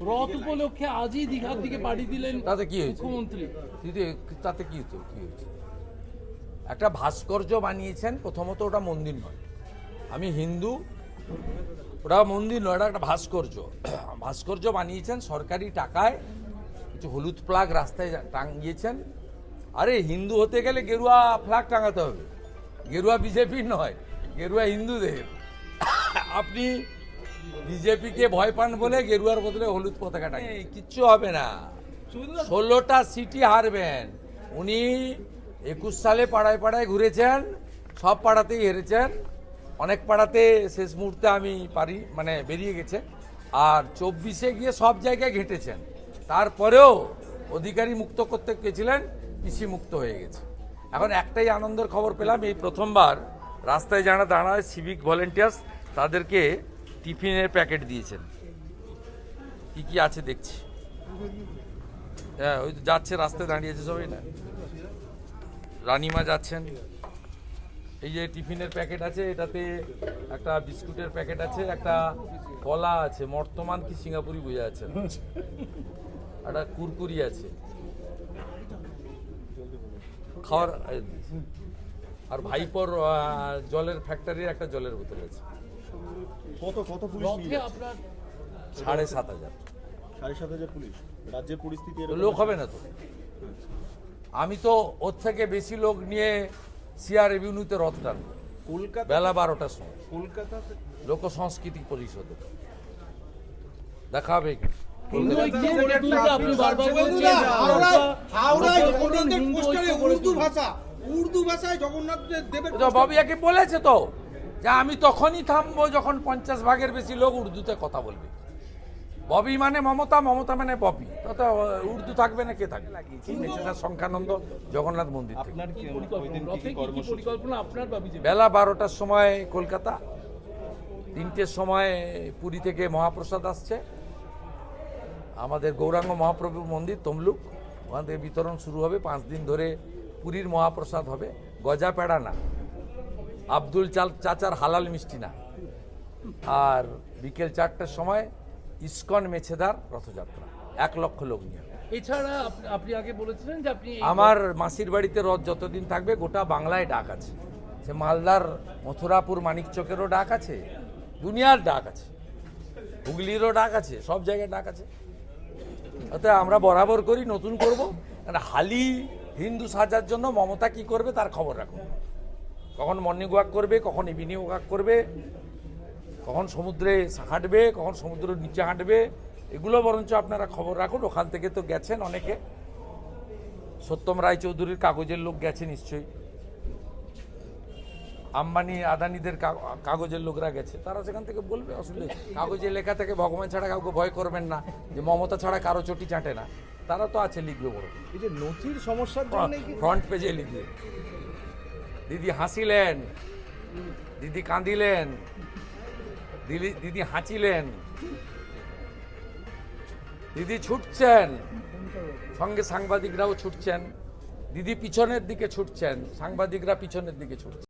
রথ উপলক্ষে আজই দীঘার দিকে পাড়ি দিলেন তাতে কি হয়েছে? মুখ্যমন্ত্রী। তাতে কি হতো কি হয়েছে? একটা ভাস্কর্য বানিয়েছেন প্রথমত ওটা মন্দির নয়। আমি হিন্দু ওটা মন্দির নয় ওটা একটা ভাস্কর্য। ভাস্কর্য বানিয়েছেন সরকারি টাকায় কিছু হলুদ ফ্লাগ রাস্তায় টাঙিয়েছেন। আরে হিন্দু হতে গেলে গেরুয়া ফ্ল্যাগ টাঙাতে হবে। গেরুয়া বিজেপির নয় গেরুয়া হিন্দুদের। আপনি বিজেপিকে ভয় পান বলে গেরুয়ার বদলে হলুদ পতাকা টাঙিয়ে কিচ্ছু হবে না। ষোলোটা সিটি হারবেন। উনি একুশ সালে পাড়ায় পাড়ায় ঘুরেছেন সব পাড়াতেই হেরেছেন। অনেক পাড়াতে শেষ মুহূর্তে আমি পারি মানে বেরিয়ে গেছে। আর চব্বিশে গিয়ে সব জায়গায় ঘেঁটেছেন। তারপরেও অধিকারী মুক্ত করতে গেছিলেন পিসি মুক্ত হয়ে গেছে। এখন একটাই আনন্দের খবর পেলাম এই প্রথমবার রাস্তায় যারা দাঁড়ায় সিভিক ভলেন্টিয়ার্স তাদেরকে টিফিনের প্যাকেট দিয়েছেন। কি কি আছে দেখছি। হ্যাঁ ওই তো যাচ্ছে, রাস্তায় দাঁড়িয়েছে সবাই না? রানিমা যাচ্ছেন। এই যে টিফিনের প্যাকেট আছে, এটাতে একটা বিস্কুটের প্যাকেট আছে, একটা কলা আছে বর্তমান কি সিঙ্গাপুরি বোঝা না। একটা কুরকুরি আছে। খাওয়ার আর ভাইপোর জলের ফ্যাক্টরির একটা জলের বোতল আছে। কত কত পুলিশ নিয়ে আপনার সাড়ে সাত হাজার। সাড়ে সাত হাজার পুলিশ। রাজ্যের পরিস্থিতি লোক হবে না তো। আমি তো ওর থেকে বেশি লোক নিয়ে সিআর রেভিনিউতে রথ টানবো। কলকাতা বেলা বারোটার সময়। কলকাতাতে লোক সংস্কৃতি পরিষদে দেখা হবে উর্দু তুলুন। ভাষা উর্দু ভাষায় জগন্নাথ দেবের তো বাবিয়াকে বলেছে তো। যে আমি তখনই থামবো যখন পঞ্চাশ ভাগের বেশি লোক উর্দুতে কথা বলবে। ববি মানে মমতা মমতা মানে ববি। তো তো উর্দু থাকবে না কে থাকবে? মেছেদা সংখ্যানন্দ জগন্নাথ মন্দির থেকে। আপনার কি ওই পরিকল্পনা? দিন কি রথে কি কি কি কর্মসূচি পরিকল্পনা আপনার বা বিজেপি বেলা বারোটার সময় কলকাতা তিনটের সময় পুরী থেকে মহাপ্রসাদ আসছে। আমাদের গৌরাঙ্গ মহাপ্রভুর মন্দির তমলুক ওখান থেকে বিতরণ শুরু হবে। পাঁচ দিন ধরে পুরীর মহাপ্রসাদ হবে। গজা পেড়া না। আব্দুল চাল চাচার হালাল মিষ্টি না। আর বিকেল চারটার সময় ইস্কন মেছেদার রথযাত্রা এক লক্ষ লোক নিয়ে। এছাড়া আপনি আগে বলেছিলেন যে আপনি আমার মাসির বাড়িতে রথ যতদিন থাকবে গোটা বাংলায় ডাক আছে। সে মালদার মথুরাপুর মানিকচকেরও ডাক আছে দুনিয়ার ডাক আছে হুগলিরও ডাক আছে সব জায়গায় ডাক আছে। অতএব আমরা বরাবর করি নতুন করব। কারণ হালি হিন্দু সাজার জন্য মমতা কি করবে তার খবর রাখুন। কখন মর্নিং ওয়াক করবে কখন ইভিনিং ওয়াক করবে কখন সমুদ্রে হাঁটবে কখন সমুদ্রের নিচে হাঁটবে এগুলো বরঞ্চ আপনারা খবর রাখুন। ওখান থেকে তো গেছেন অনেকে। সত্যম রায়চৌধুরীর কাগজের লোক গেছে নিশ্চয়ই। আম্বানি আদানিদের কাগজের লোকরা গেছে। তারা সেখান থেকে বলবে আসলে কাগজে লেখা থেকে ভগবান ছাড়া কাউকে ভয় করবেন না যে মমতা ছাড়া কারও চটি চাটে না। তারা তো আছে লিখবে বড় এই যে নথির সমস্যার জন্য ফ্রন্ট পেজে লিখবে। দিদি হাসিলেন, দিদি কাঁদিলেন দিদি দিদি হাঁচিলেন, দিদি ছুটছেন, সঙ্গে সাংবাদিকরাও ছুটছেন, দিদি পিছনের দিকে ছুটছেন, সাংবাদিকরা পিছনের দিকে ছুটছেন।